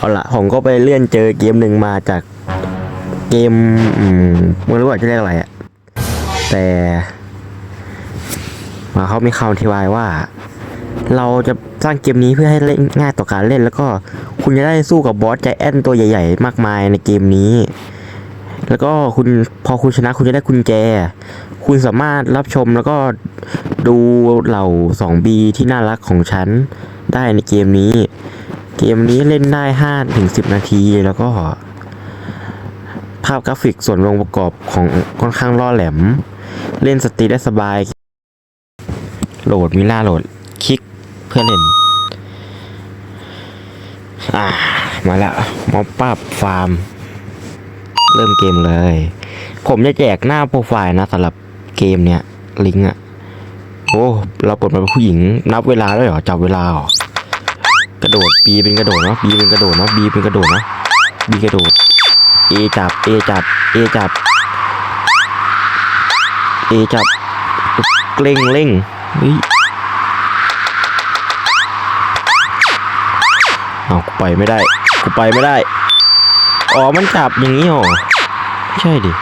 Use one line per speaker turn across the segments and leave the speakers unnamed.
เอาละผมก็ไปเลื่อนเจอเกมหนึ่งมาจากเกมอืมไม่รู้ว่าจะเรียกอะไรอะแต่ มาเขามีคำอธิบายว่า เราจะสร้างเกมนี้เพื่อให้เล่นง่ายต่อการเล่น แล้วก็คุณจะได้สู้กับบอสใจแอนตัวใหญ่ ๆ มากมายในเกมนี้ แล้วก็คุณพอคุณชนะคุณจะได้กุญแจ คุณสามารถรับชมแล้วก็ดูเหล่า 2B ที่น่ารักของฉันได้ในเกมนี้ เกมนี้เล่นได้5ถึง10 นาทีแล้วก็ ภาพกราฟิกส่วนองค์ประกอบของค่อนข้างล่อแหลม เล่นสตรีได้สบาย โหลดมิล่าโหลด คลิกเพื่อเล่น อ่า มาแล้วมอปปับฟาร์ม เริ่มเกมเลย ผมจะแจกหน้าโปรไฟล์นะสำหรับเกมเนี้ยลิงก์อะโอ้ เราเปิดมาเป็นผู้หญิง นับเวลาด้วยเหรอ จับเวลาเหรอ กระโดด B เป็นกระโดดเนาะ B เป็นกระโดดเนาะ B เป็นกระโดดเนาะ B กระโดด A จับ A จับ A จับ A จับเกร่งเร่งเฮ้ยเอากูไปไม่ได้กูไปไม่ได้ อ๋อ มันจับอย่างนี้เหรอ ไม่ใช่ดิ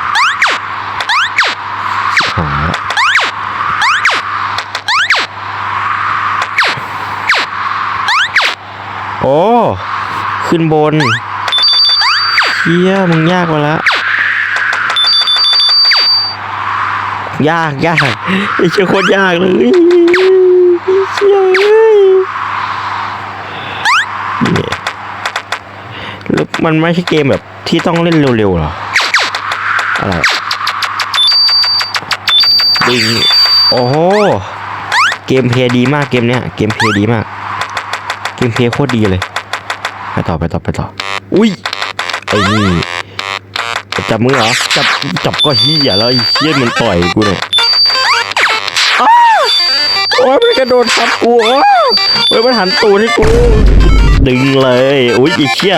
หายละ โอ้ ขึ้นบนเฮียมึงยากมาละ ยากยากไอ้เชี่ยโคตรยากเลยเชี่ยเอ้ยเนี่ยแล้วมันไม่ใช่เกมแบบที่ต้องเล่นเร็วๆหรอ อะไรดิงโอ้โห เกมเพลย์ดีมากเกมเนี้ย เกมเพลย์ดีมาก เกมเพลย์โคตรดีเลย ไปต่อไปต่อไปต่อ อุ้ยไอ้นี่จับมือเหรอจับจับก็เฮียแล้วไอ้เฮียมันต่อยกูเนี่ยอ้าวโอ้ยมันกระโดดทับกูอ้าวโอ้ยมันหันตูดให้กู ดึงเลยโอ้ยไอ้เชี่ย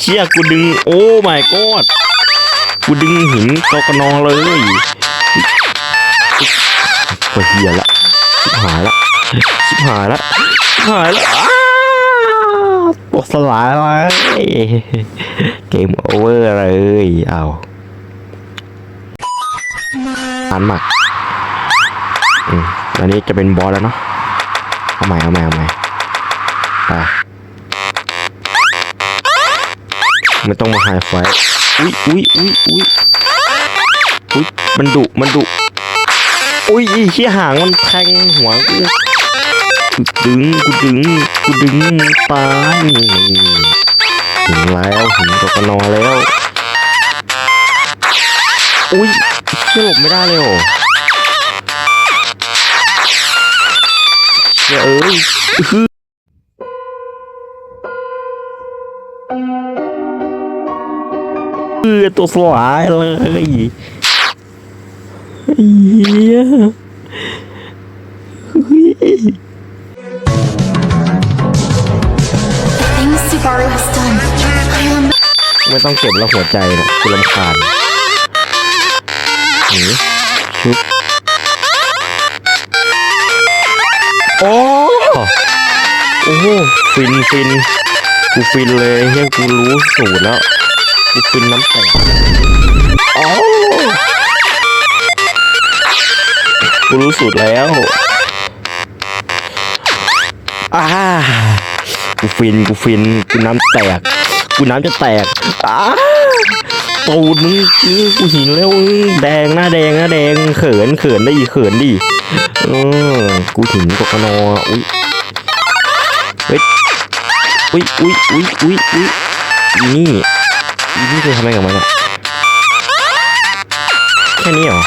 เชี่ยกูดึง โอ้ my god กูดึงหินกกนอเลยก็เฮียละชิบหายละชิบหายละชิบหายละ อ้าวตกสลายเลยเกมโอเวอร์เลยเอาอันหมักอืมอันนี้จะเป็นบอสแล้วเนาะเอาใหม่เอาใหม่เอาใหม่ไปไม่ต้องมาไฮไฟอุ้ยอุ้ยอุ้ยอุ้ยอุ้ยมันดุมันดุอุ้ยอีเชี่ยหางมันแทงหัวกููดึงกูดึงกูดึงตายถึงแล้วถึงตัวกนอแล้ว อุ้ยเชี่ยหลบไม่ได้เลยโหเชี่ยเอ้ยอื้อหือเออตัวสลายเลยเฮีย
sorry has done. I am
ไม่ต้องเก็บแล้วหัวใจนะกูรำคาญหนีชุบโอ้โอ้โหฟินฟินกูฟินเลยเฮียกูรู้สูตรแล้วกูฟินน้ำแตกโอ้กูรู้สูตรแล้วอ่า กูฟินกูฟินกูน้ำแตก กูน้ำจะแตกอ้าตูดมึงกูหินแล้วแดงหน้าแดงหน้าแดงเขินเขินได้เขินดิเออกูหินกกนออุ้ยเฮ้ยอุ้ยอุ้ยอุ้ยอุ้ยอุ้ยนี่นี่จะทำอะไรกับมันอะแค่นี้เหรอ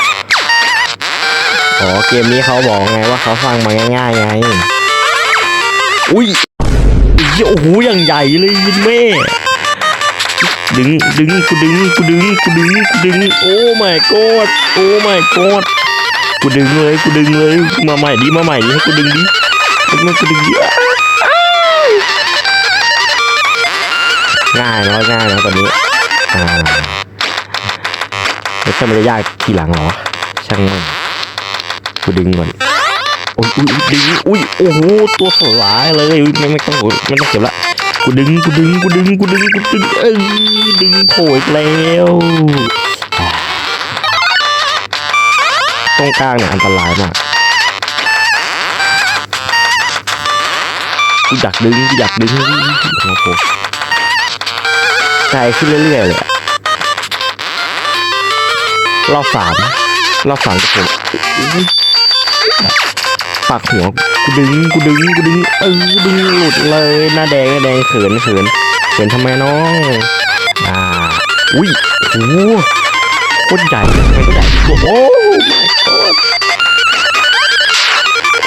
อ๋อเกมนี้เขาบอกไงว่าเขาฟังมาง่ายๆไง อุ้ย โอ้โหอย่างใหญ่เลยยินแม่ดึงดึงกูดึงกูดึงกูดึงกูดึงโอ้ my god โอ้ my god กูดึงเลยกูดึงเลยมาใหม่ดิมาใหม่ดิให้กูดึงดิมันกูดึงดิง่ายเนาะง่ายเนาะตอนนี้อ่าแล้วจะไม่ได้ยากทีหลังหรอช่างมันกูดึงก่อน อุ้ยอุ้ยดึงอุ้ยโอ้โหตัวสลายเลยไม่ไม่ต้องไม่ต้องเก็บละกูดึงกูดึงกูดึงกูดึงกูดึงเอ้ดึงโผล่อีกแล้วตรงกลางเนี่ยอันตรายมากกูอยากดึงกูอยากดึงโอ้โหไกลขึ้นเรื่อยๆเลยรอบสามรอบสามจะผม ปากหัวกูดึงกูดึงกูดึงเออดึงหลุดเลยหน้าแดงหน้าแดงเขินเขินเขินทำไมน้องอ่าอุ้ยโอ้โคตรใหญ่มันก็ใหญ่โอ้ my god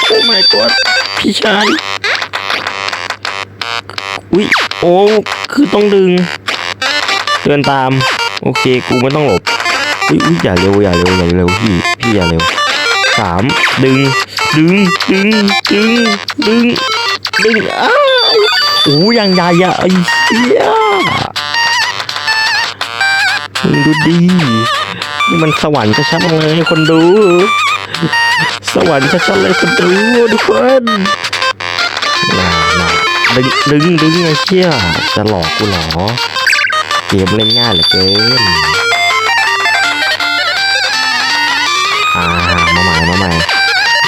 โอ้ my god พี่ชายอุ้ยโอ้คือต้องดึงเดินตาม โอเค กูไม่ต้องหลบอุ้ยอย่าเร็วอย่าเร็วอย่าเร็วพี่พี่อย่าเร็ว สามดึง ดึง ดึง ดึง ดึง ดึงอ้าวโอ้ยังใหญ่อะไอ้เหี้ยดูดีนี่มันสวรรค์ชัดๆเลยคนดู สวรรค์ชัดๆเลยคนดูทุกคนน่าน่าดึงดึงดึงไอ้เชี่ยจะหลอกกูเหรอ เกมเล่นง่ายเหลือเกินอ่า ใหม่มาใหม่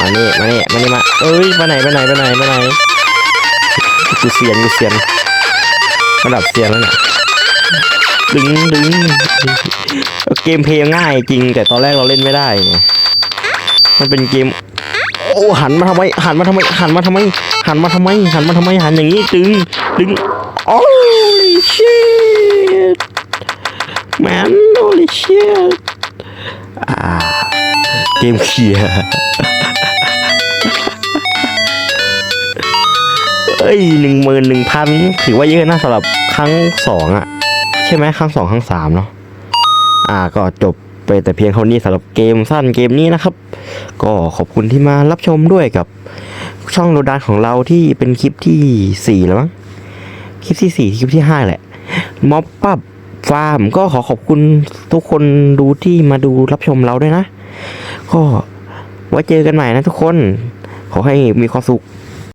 มานี่มานี่มานี่มาเอ้ยมาไหนไปไหนไปไหนไปไหนกูเซียนกูเซียนระดับเซียนแล้วเนี่ยดึงดึงเกมเพลย์ง่ายจริง แต่ตอนแรกเราเล่นไม่ได้ไงมันเป็นเกม โอ้หันมาทำไมหันมาทำไมหันมาทำไมหันมาทำไมหันมาทำไมหันอย่างนี้ดึงดึงโอ้ย shit man holy shit อ่า เกมเคลียเอ้ยหนึ่งหมื่นหนึ่งพันถือว่าเยอะนะสำหรับครั้งสองอะใช่ไหมครั้งสองครั้งสามเนาะอ่าก็จบไปแต่เพียงเท่านี้สำหรับเกมสั้นเกมนี้นะครับ ก็ขอบคุณที่มารับชมด้วยกับช่องโรดานของเราที่เป็นคลิปที่สี่แล้วมั้งคลิปที่สี่คลิปที่ห้าแหละม็อบปับฟาร์มก็ขอขอบคุณทุกคนดูที่มาดูรับชมเราด้วยนะ ก็ไว้เจอกันใหม่นะทุกคน ขอให้มีความสุข